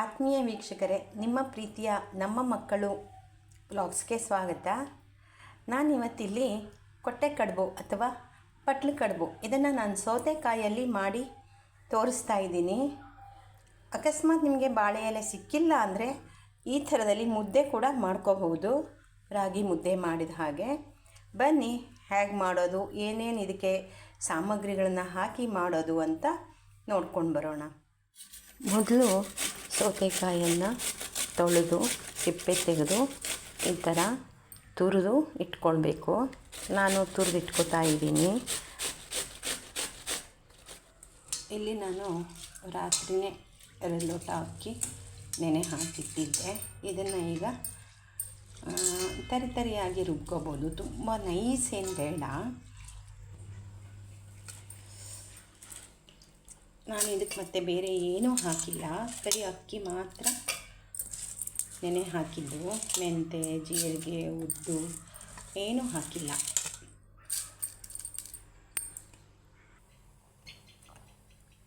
ಆತ್ಮೀಯ ವೀಕ್ಷಕರೇ, ನಿಮ್ಮ ಪ್ರೀತಿಯ ನಮ್ಮ ಮಕ್ಕಳು ಬ್ಲಾಗ್ಸ್ಗೆ ಸ್ವಾಗತ. ನಾನು ಇವತ್ತಿಲ್ಲಿ ಕೊಟ್ಟೆ ಕಡುಬು ಅಥವಾ ಪಟ್ಲು ಕಡುಬು, ಇದನ್ನು ನಾನು ಸೌತೆಕಾಯಲ್ಲಿ ಮಾಡಿ ತೋರಿಸ್ತಾ ಇದ್ದೀನಿ. ಅಕಸ್ಮಾತ್ ನಿಮಗೆ ಬಾಳೆ ಎಲೆ ಸಿಕ್ಕಿಲ್ಲ ಅಂದರೆ ಈ ಥರದಲ್ಲಿ ಮುದ್ದೆ ಕೂಡ ಮಾಡ್ಕೋಬಹುದು. ರಾಗಿ ಮುದ್ದೆ ಮಾಡಿದ ಹಾಗೆ. ಬನ್ನಿ, ಹೇಗೆ ಮಾಡೋದು, ಏನೇನು ಇದಕ್ಕೆ ಸಾಮಗ್ರಿಗಳನ್ನು ಹಾಕಿ ಮಾಡೋದು ಅಂತ ನೋಡ್ಕೊಂಡು ಬರೋಣ. ಮೊದಲು ಸೌತೆಕಾಯನ್ನು ತೊಳೆದು ಸಿಪ್ಪೆ ತೆಗೆದು ಈ ಥರ ತುರಿದು ಇಟ್ಕೊಳ್ಬೇಕು. ನಾನು ತುರಿದು ಇಟ್ಕೊತಾ ಇದ್ದೀನಿ. ಇಲ್ಲಿ ನಾನು ರಾತ್ರಿಯೇ ಎರಡು ಲೋಟ ಹಾಕಿ ನೆನೆ ಹಾಕಿಟ್ಟಿದ್ದೆ. ಇದನ್ನು ಈಗ ತರಿತರಿಯಾಗಿ ತರಿ ತರಿಯಾಗಿ ರುಬ್ಕೋಬೋದು. ತುಂಬ ನೈಸ್ ಏನು ಬೇಡ. ನಾನು ಇದಕ್ಕೆ ಮತ್ತೆ ಬೇರೆ ಏನೂ ಹಾಕಿಲ್ಲ. ಬರೀ ಅಕ್ಕಿ ಮಾತ್ರ ನೆನೆ ಹಾಕಿದ್ದು. ಮೆಂತೆ, ಜೀರಿಗೆ, ಉದ್ದು ಏನೂ ಹಾಕಿಲ್ಲ.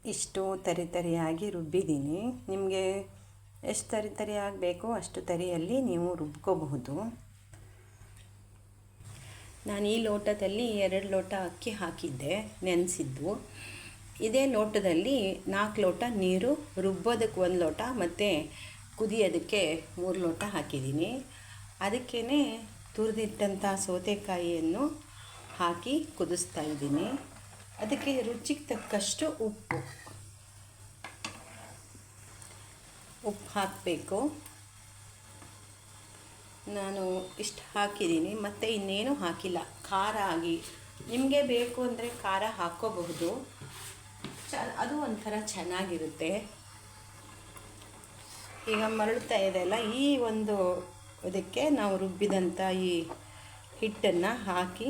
ಇಷ್ಟು ತರಿ ತರಿಯಾಗಿ ರುಬ್ಬಿದ್ದೀನಿ. ನಿಮಗೆ ಎಷ್ಟು ತರಿ ತರಿಯಾಗಿ ಬೇಕೋ ಅಷ್ಟು ತರಿಯಲ್ಲಿ ನೀವು ರುಬ್ಕೋಬಹುದು. ನಾನು ಈ ಲೋಟದಲ್ಲಿ ಎರಡು ಲೋಟ ಅಕ್ಕಿ ಹಾಕಿದ್ದೆ, ನೆನೆಸಿದ್ದು. ಇದೇ ಲೋಟದಲ್ಲಿ ನಾಲ್ಕು ಲೋಟ ನೀರು, ರುಬ್ಬೋದಕ್ಕೆ ಒಂದು ಲೋಟ ಮತ್ತು ಕುದಿಯೋದಕ್ಕೆ ಮೂರು ಲೋಟ ಹಾಕಿದ್ದೀನಿ. ಅದಕ್ಕೇ ತುರಿದಿಟ್ಟಂಥ ಸೌತೆಕಾಯಿಯನ್ನು ಹಾಕಿ ಕುದಿಸ್ತಾ ಇದ್ದೀನಿ. ಅದಕ್ಕೆ ರುಚಿಗೆ ತಕ್ಕಷ್ಟು ಉಪ್ಪು. ಉಪ್ಪು ಹಾಕಬೇಕು. ನಾನು ಇಷ್ಟು ಹಾಕಿದ್ದೀನಿ. ಮತ್ತು ಇನ್ನೇನು ಹಾಕಿಲ್ಲ. ಖಾರ ಆಗಿ. ನಿಮಗೆ ಬೇಕು ಅಂದರೆ ಖಾರ ಹಾಕ್ಕೋಬಹುದು. ಚ ಅದು ಒಂಥರ ಚೆನ್ನಾಗಿರುತ್ತೆ. ಈಗ ಮರಳ್ತಾ ಇದೆಯಲ್ಲ ಈ ಒಂದು ಇದಕ್ಕೆ ನಾವು ರುಬ್ಬಿದಂಥ ಈ ಹಿಟ್ಟನ್ನು ಹಾಕಿ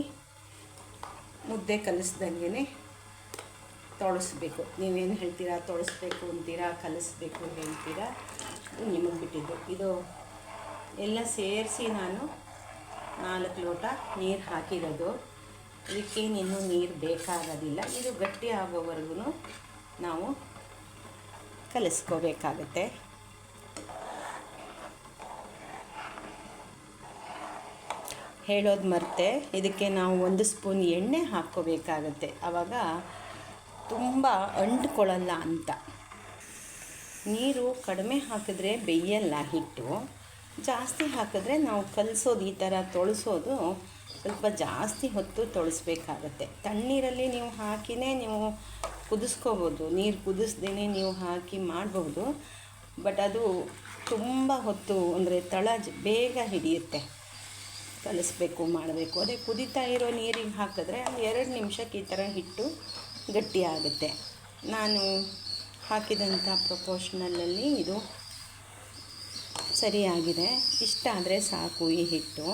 ಮುದ್ದೆ ಕಲಿಸ್ದಂಗೆ ತೊಳಸ್ಬೇಕು. ನೀವೇನು ಹೇಳ್ತೀರಾ? ತೊಳಸ್ಬೇಕು ಅಂತೀರಾ? ಕಲಿಸ್ಬೇಕು ಹೇಳ್ತೀರಾ? ನಿಮಗೆ ಬಿಟ್ಟಿದ್ದು. ಇದು ಎಲ್ಲ ಸೇರಿಸಿ ನಾನು ನಾಲ್ಕು ಲೋಟ ನೀರು ಹಾಕಿರೋದು. ಇದಕ್ಕೇನು ಇನ್ನೂ ನೀರು ಬೇಕಾಗೋದಿಲ್ಲ. ಇದು ಗಟ್ಟಿ ಆಗೋವರೆಗೂ ನಾವು ಕಲಿಸ್ಕೋಬೇಕಾಗತ್ತೆ. ಹೇಳೋದು ಮರ್ತೆ, ಇದಕ್ಕೆ ನಾವು ಒಂದು ಸ್ಪೂನ್ ಎಣ್ಣೆ ಹಾಕ್ಕೋಬೇಕಾಗತ್ತೆ. ಆವಾಗ ತುಂಬ ಅಂಟ್ಕೊಳ್ಳಲ್ಲ ಅಂತ. ನೀರು ಕಡಿಮೆ ಹಾಕಿದ್ರೆ ಬೇಯಲ್ಲ ಹಿಟ್ಟು. ಜಾಸ್ತಿ ಹಾಕಿದ್ರೆ ನಾವು ಕಲಿಸೋದು ಈ ಥರ ತೊಳಸೋದು ಸ್ವಲ್ಪ ಜಾಸ್ತಿ ಹೊತ್ತು ತೊಳಸ್ಬೇಕಾಗತ್ತೆ. ತಣ್ಣೀರಲ್ಲಿ ನೀವು ಹಾಕಿನೇ ನೀವು ಕುದಿಸ್ಕೋಬೋದು. ನೀರು ಕುದಿಸ್ದೇ ನೀವು ಹಾಕಿ ಮಾಡಬಹುದು. ಬಟ್ ಅದು ತುಂಬ ಹೊತ್ತು ಅಂದರೆ ತಳ ಬೇಗ ಹಿಡಿಯುತ್ತೆ. ಕಲಿಸ್ಬೇಕು, ಮಾಡಬೇಕು. ಅದೇ ಕುದೀತಾ ಇರೋ ನೀರಿಗೆ ಹಾಕಿದ್ರೆ ಅದು ಎರಡು ನಿಮಿಷಕ್ಕೆ ಈ ಥರ ಹಿಟ್ಟು ಗಟ್ಟಿ ಆಗುತ್ತೆ. ನಾನು ಹಾಕಿದಂಥ ಪ್ರಪೋರ್ಷನಲಲ್ಲಿ ಇದು ಸರಿಯಾಗಿದೆ. ಇಷ್ಟ ಆದರೆ ಸಾಕು ಈ ಹಿಟ್ಟು.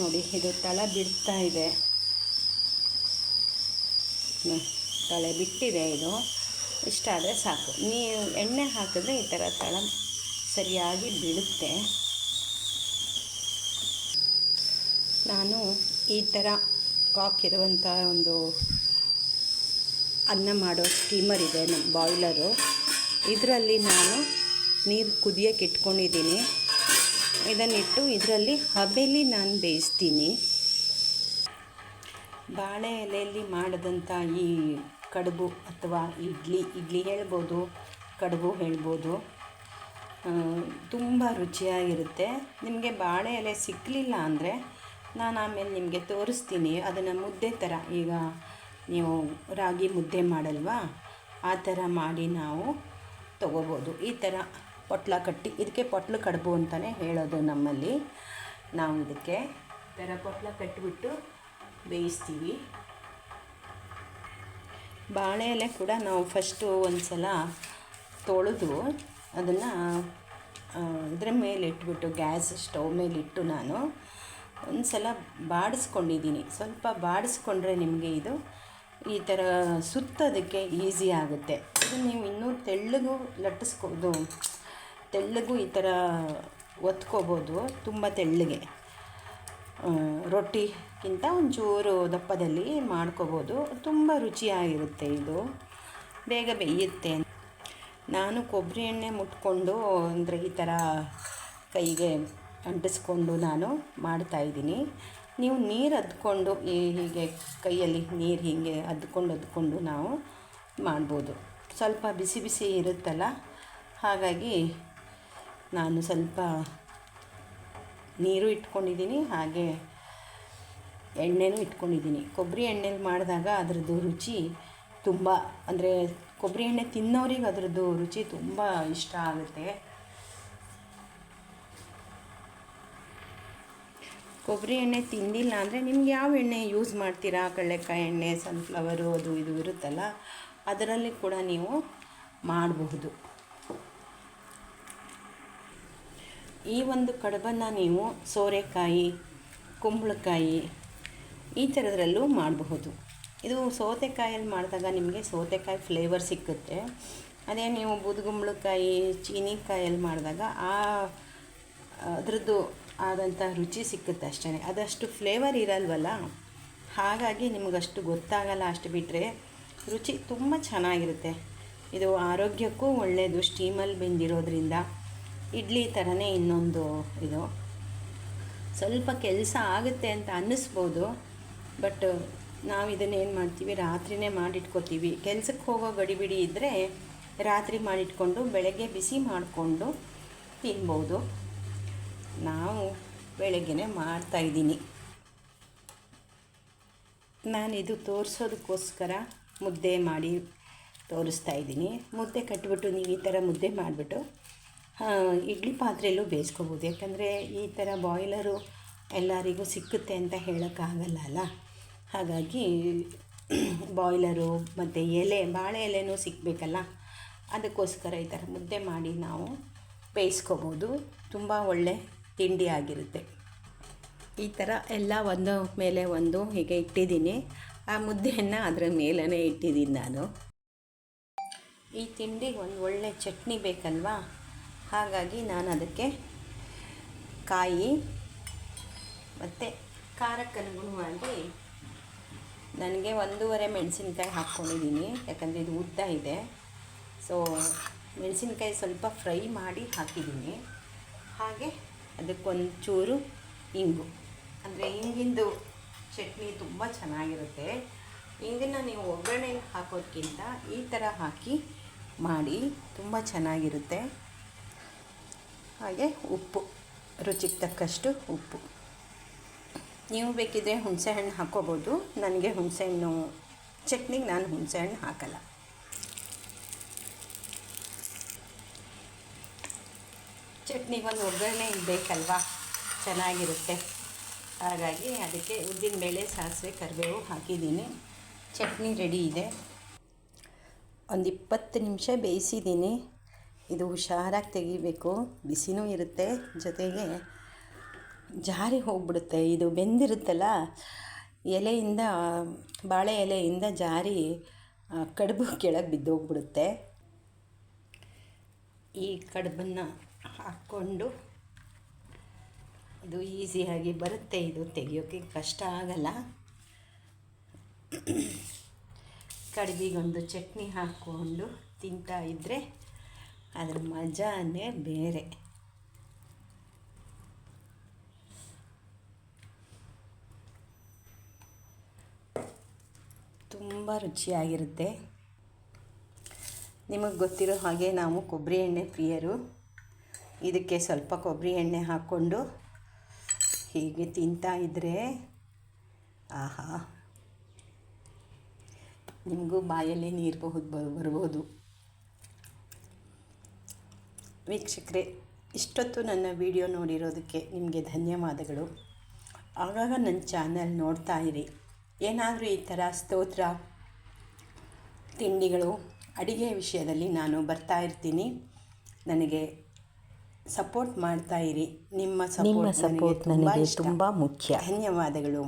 ನೋಡಿ, ಇದು ತಳ ಬಿಡ್ತಾ ಇದೆ. ತಳೆ ಬಿಟ್ಟಿದೆ ಇದು. ಇಷ್ಟ ಆದರೆ ಸಾಕು. ನೀವು ಎಣ್ಣೆ ಹಾಕಿದ್ರೆ ಈ ಥರ ತಳ ಸರಿಯಾಗಿ ಬೀಳುತ್ತೆ. ನಾನು ಈ ಥರ ಕಾಕಿರುವಂಥ ಒಂದು ಅನ್ನ ಮಾಡೋ ಸ್ಟೀಮರ್ ಇದೆ, ನಮ್ಮ ಬಾಯ್ಲರು ಇದರಲ್ಲಿ ನಾನು ನೀರು ಕುದಿಯೋಕೆ ಇಟ್ಕೊಂಡಿದ್ದೀನಿ. ಇದನ್ನಿಟ್ಟು ಇದರಲ್ಲಿ ಹಬೆಲಿ ನಾನು ಬೇಯಿಸ್ತೀನಿ. ಬಾಳೆ ಎಲೆಯಲ್ಲಿ ಮಾಡಿದಂಥ ಈ ಕಡುಬು ಅಥವಾ ಇಡ್ಲಿ ಇಡ್ಲಿ ಹೇಳ್ಬೋದು, ಕಡುಬು ಹೇಳ್ಬೋದು ತುಂಬ ರುಚಿಯಾಗಿರುತ್ತೆ. ನಿಮಗೆ ಬಾಳೆ ಎಲೆ ಸಿಕ್ಕಲಿಲ್ಲ ಅಂದರೆ ನಾನು ಆಮೇಲೆ ನಿಮಗೆ ತೋರಿಸ್ತೀನಿ. ಅದನ್ನು ಮುದ್ದೆ ಥರ ಈಗ ನೀವು ರಾಗಿ ಮುದ್ದೆ ಮಾಡಲ್ವಾ? ಆ ಥರ ಮಾಡಿ ನಾವು ತಗೋಬೋದು. ಈ ಥರ ಪೊಟ್ಲ ಕಟ್ಟಿ, ಇದಕ್ಕೆ ಪೊಟ್ಲು ಕಡುಬು ಅಂತಲೇ ಹೇಳೋದು ನಮ್ಮಲ್ಲಿ. ನಾವು ಇದಕ್ಕೆ ಥರ ಪೊಟ್ಲ ಕಟ್ಟಿಬಿಟ್ಟು ಬೇಯಿಸ್ತೀವಿ. ಬಾಳೆ ಎಲೆ ಕೂಡ ನಾವು ಫಸ್ಟು ಒಂದು ಸಲ ತೊಳೆದು ಅದನ್ನು ಇದರ ಮೇಲೆ ಇಟ್ಬಿಟ್ಟು, ಗ್ಯಾಸ್ ಸ್ಟವ್ ಮೇಲೆ ಇಟ್ಟು ನಾನು ಒಂದು ಸಲ ಬಾಡಿಸ್ಕೊಂಡಿದ್ದೀನಿ. ಸ್ವಲ್ಪ ಬಾಡಿಸ್ಕೊಂಡ್ರೆ ನಿಮಗೆ ಇದು ಈ ಥರ ಸುತ್ತೋದಕ್ಕೆ ಈಸಿ ಆಗುತ್ತೆ. ಇದು ನೀವು ಇನ್ನೂ ತೆಳ್ಳಗೂ ಲಟ್ಟಿಸ್ಕೋದು ತೆಳ್ಳಗೂ ಈ ಥರ ಒತ್ಕೋಬೋದು, ತುಂಬ ತೆಳ್ಳಗೆ. ರೊಟ್ಟಿಗಿಂತ ರೊಟ್ಟಿ ಗಿಂತ ಒಂಚೂರು ದಪ್ಪದಲ್ಲಿ ಮಾಡ್ಕೋಬೋದು. ತುಂಬ ರುಚಿಯಾಗಿರುತ್ತೆ ಇದು. ಬೇಗ ಬೇಯುತ್ತೆ ನಾನು ಕೊಬ್ಬರಿ ಎಣ್ಣೆ ಮುಟ್ಕೊಂಡು, ಅಂದರೆ ಈ ಥರ ಕೈಗೆ ಅಂಟಿಸ್ಕೊಂಡು ನಾನು ಮಾಡ್ತಾಯಿದ್ದೀನಿ ನೀವು ನೀರು ಅದ್ಕೊಂಡು ಈ ಹೀಗೆ ಕೈಯಲ್ಲಿ ನೀರು ಹೀಗೆ ಅದ್ಕೊಂಡು ಅದ್ಕೊಂಡು ನಾವು ಮಾಡ್ಬೋದು. ಸ್ವಲ್ಪ ಬಿಸಿ ಬಿಸಿ ಇರುತ್ತಲ್ಲ, ಹಾಗಾಗಿ ನಾನು ಸ್ವಲ್ಪ ನೀರು ಇಟ್ಕೊಂಡಿದ್ದೀನಿ, ಹಾಗೆ ಎಣ್ಣೆನೂ ಇಟ್ಕೊಂಡಿದ್ದೀನಿ. ಕೊಬ್ಬರಿ ಎಣ್ಣೆಲಿ ಮಾಡಿದಾಗ ಅದರದ್ದು ರುಚಿ ತುಂಬ, ಅಂದರೆ ಕೊಬ್ಬರಿ ಎಣ್ಣೆ ತಿನ್ನೋರಿಗೆ ಅದರದ್ದು ರುಚಿ ತುಂಬ ಇಷ್ಟ ಆಗುತ್ತೆ. ಕೊಬ್ಬರಿ ಎಣ್ಣೆ ತಿಂದಿಲ್ಲ ಅಂದರೆ ನಿಮ್ಗೆ ಯಾವ ಎಣ್ಣೆ ಯೂಸ್ ಮಾಡ್ತೀರಾ? ಕಡಲೆಕಾಯಿ ಎಣ್ಣೆ ಸನ್ಫ್ಲವರು ಅದು ಇದು ಇರುತ್ತಲ್ಲ, ಅದರಲ್ಲಿ ಕೂಡ ನೀವು ಮಾಡಬಹುದು. ಈ ಒಂದು ಕಡುಬನ್ನು ನೀವು ಸೋರೆಕಾಯಿ, ಕುಂಬಳಕಾಯಿ ಈ ಥರದ್ರಲ್ಲೂ ಮಾಡಬಹುದು. ಇದು ಸೌತೆಕಾಯಲ್ಲಿ ಮಾಡಿದಾಗ ನಿಮಗೆ ಸೌತೆಕಾಯಿ ಫ್ಲೇವರ್ ಸಿಕ್ಕುತ್ತೆ. ಅದೇ ನೀವು ಬೂದುಗುಂಬಳಕಾಯಿ, ಚೀನಿಕಾಯಲ್ಲಿ ಮಾಡಿದಾಗ ಆ, ಅದರದ್ದು ಆದಂಥ ರುಚಿ ಸಿಕ್ಕುತ್ತೆ ಅಷ್ಟೇ ಅದಷ್ಟು ಫ್ಲೇವರ್ ಇರಲ್ವಲ್ಲ? ಹಾಗಾಗಿ ನಿಮಗಷ್ಟು ಗೊತ್ತಾಗಲ್ಲ ಅಷ್ಟು ಬಿಟ್ಟರೆ ರುಚಿ ತುಂಬ ಚೆನ್ನಾಗಿರುತ್ತೆ. ಇದು ಆರೋಗ್ಯಕ್ಕೂ ಒಳ್ಳೆಯದು ಸ್ಟೀಮಲ್ಲಿ ಬೆಂದಿರೋದ್ರಿಂದ. ಇಡ್ಲಿ ಥರನೇ ಇನ್ನೊಂದು ಇದು. ಸ್ವಲ್ಪ ಕೆಲಸ ಆಗುತ್ತೆ ಅಂತ ಅನ್ನಿಸ್ಬೋದು, ಬಟ್ ನಾವು ಇದನ್ನು ಏನು ಮಾಡ್ತೀವಿ, ರಾತ್ರಿನೇ ಮಾಡಿಟ್ಕೋತೀವಿ. ಕೆಲಸಕ್ಕೆ ಹೋಗೋ ಗಡಿಬಿಡಿ ಇದ್ದರೆ ರಾತ್ರಿ ಮಾಡಿಟ್ಕೊಂಡು, ಬೆಳಗ್ಗೆ ಬಿಸಿ ಮಾಡಿಕೊಂಡು ತಿನ್ಬೋದು. ನಾವು ಬೆಳಗ್ಗೆನೇ ಮಾಡ್ತಾಯಿದ್ದೀನಿ ನಾನಿದು ತೋರಿಸೋದಕ್ಕೋಸ್ಕರ ಮುದ್ದೆ ಮಾಡಿ ತೋರಿಸ್ತಾ ಇದ್ದೀನಿ. ಮುದ್ದೆ ಕಟ್ಬಿಟ್ಟು ನೀವು ಈ ಥರ ಮುದ್ದೆ ಮಾಡಿಬಿಟ್ಟು ಇಡ್ಲಿ ಪಾತ್ರೆಯಲ್ಲೂ ಬೇಯಿಸ್ಕೋಬೋದು. ಯಾಕಂದರೆ ಈ ಥರ ಬಾಯ್ಲರು ಎಲ್ಲರಿಗೂ ಸಿಕ್ಕುತ್ತೆ ಅಂತ ಹೇಳೋಕ್ಕಾಗಲ್ಲ ಅಲ್ಲ? ಹಾಗಾಗಿ ಬಾಯ್ಲರು ಮತ್ತು ಎಲೆ, ಬಾಳೆ ಎಲೆನೂ ಸಿಕ್ಕಬೇಕಲ್ಲ ಅದಕ್ಕೋಸ್ಕರ ಈ ಥರ ಮುದ್ದೆ ಮಾಡಿ ನಾವು ಬೇಯಿಸ್ಕೋಬೋದು. ತುಂಬ ಒಳ್ಳೆ ತಿಂಡಿ ಆಗಿರುತ್ತೆ. ಈ ಥರ ಎಲ್ಲ ಒಂದು ಮೇಲೆ ಒಂದು ಹೀಗೆ ಇಟ್ಟಿದ್ದೀನಿ. ಆ ಮುದ್ದೆಯನ್ನು ಅದರ ಮೇಲೇ ಇಟ್ಟಿದ್ದೀನಿ ನಾನು. ಈ ತಿಂಡಿಗೆ ಒಂದು ಒಳ್ಳೆ ಚಟ್ನಿ ಬೇಕಲ್ವಾ? ಹಾಗಾಗಿ ನಾನು ಅದಕ್ಕೆ ಕಾಯಿ, ಮತ್ತು ಖಾರಕ್ಕನುಗುಣವಾಗಿ ನನಗೆ ಒಂದೂವರೆ ಮೆಣಸಿನ್ಕಾಯಿ ಹಾಕ್ಕೊಂಡಿದ್ದೀನಿ. ಯಾಕಂದರೆ ಇದು ಉದ್ದ ಇದೆ. ಸೊ ಮೆಣಸಿನ್ಕಾಯಿ ಸ್ವಲ್ಪ ಫ್ರೈ ಮಾಡಿ ಹಾಕಿದ್ದೀನಿ. ಹಾಗೆ ಅದಕ್ಕೊಂಚೂರು ಇಂಗು. ಅಂದರೆ ಇಂಗಿಂದು ಚಟ್ನಿ ತುಂಬ ಚೆನ್ನಾಗಿರುತ್ತೆ. ಇಂಗನ್ನು ನೀವು ಒಗ್ಗರಣೆ ಹಾಕೋದಕ್ಕಿಂತ ಈ ಥರ ಹಾಕಿ ಮಾಡಿ ತುಂಬ ಚೆನ್ನಾಗಿರುತ್ತೆ. ಹಾಗೆ ಉಪ್ಪು, ರುಚಿಗೆ ತಕ್ಕಷ್ಟು ಉಪ್ಪು. ನೀವು ಬೇಕಿದ್ದರೆ ಹುಣಸೆಹಣ್ಣು ಹಾಕ್ಕೋಬೋದು. ನನಗೆ ಹುಣಸೆಹಣ್ಣು, ಚಟ್ನಿಗೆ ನಾನು ಹುಣಸೆಹಣ್ಣು ಹಾಕಲ್ಲ. ಚಟ್ನಿಗೆ ಒಂದು ಒಗ್ಗರಣೆ ಬೇಕಲ್ವಾ? ಚೆನ್ನಾಗಿರುತ್ತೆ. ಹಾಗಾಗಿ ಅದಕ್ಕೆ ಉದ್ದಿನಬೇಳೆ ಸಾಸಿವೆ, ಕರಿಬೇವು ಹಾಕಿದ್ದೀನಿ. ಚಟ್ನಿ ರೆಡಿ ಇದೆ. ಒಂದು ಇಪ್ಪತ್ತು ನಿಮಿಷ ಬೇಯಿಸಿದ್ದೀನಿ. ಇದು ಹುಷಾರಾಗಿ ತೆಗಿಬೇಕು. ಬಿಸಿನೂ ಇರುತ್ತೆ. ಜೊತೆಗೆ ಜಾರಿ ಹೋಗ್ಬಿಡುತ್ತೆ. ಇದು ಬೆಂದಿರುತ್ತಲ್ಲ, ಎಲೆಯಿಂದ, ಬಾಳೆ ಎಲೆಯಿಂದ ಜಾರಿ ಕಡುಬು ಕೆಳಗೆ ಬಿದ್ದೋಗ್ಬಿಡುತ್ತೆ. ಈ ಕಡುಬನ್ನು ಹಾಕ್ಕೊಂಡು ಇದು ಈಸಿಯಾಗಿ ಬರುತ್ತೆ. ಇದು ತೆಗಿಯೋಕ್ಕೆ ಕಷ್ಟ ಆಗಲ್ಲ. ಕಡುಬಿಗೊಂದು ಚಟ್ನಿ ಹಾಕ್ಕೊಂಡು ತಿಂತಾ ಇದ್ದರೆ ಅದರ ಮಜಾನೇ ಬೇರೆ. ತುಂಬ ರುಚಿಯಾಗಿರುತ್ತೆ. ನಿಮಗೆ ಗೊತ್ತಿರೋ ಹಾಗೆ ನಾವು ಕೊಬ್ಬರಿ ಎಣ್ಣೆ ಪ್ರಿಯರು. ಇದಕ್ಕೆ ಸ್ವಲ್ಪ ಕೊಬ್ಬರಿ ಎಣ್ಣೆ ಹಾಕ್ಕೊಂಡು ಹೀಗೆ ತಿಂತಾ ಇದ್ದರೆ ಆಹಾ. ನಿಮಗೂ ಬಾಯಲ್ಲಿ ನೀರು ಬಹುದು ಬರ್ಬೋದು ವೀಕ್ಷಕರೇ ಇಷ್ಟೊತ್ತು ನನ್ನ ವಿಡಿಯೋ ನೋಡಿರೋದಕ್ಕೆ ನಿಮಗೆ ಧನ್ಯವಾದಗಳು. ಆಗಾಗ ನನ್ನ ಚಾನಲ್ ನೋಡ್ತಾ ಇರಿ. ಏನಾದರೂ ಈ ಥರ ಸ್ತೋತ್ರ ತಿಂಡಿಗಳು ಅಡಿಗೆ ವಿಷಯದಲ್ಲಿ ನಾನು ಬರ್ತಾ ಇರ್ತೀನಿ. ನನಗೆ ಸಪೋರ್ಟ್ ಮಾಡ್ತಾ ಇರಿ. ನಿಮ್ಮ ಸಪೋರ್ಟ್ ನನಗೆ ತುಂಬ ಮುಖ್ಯ. ಧನ್ಯವಾದಗಳು.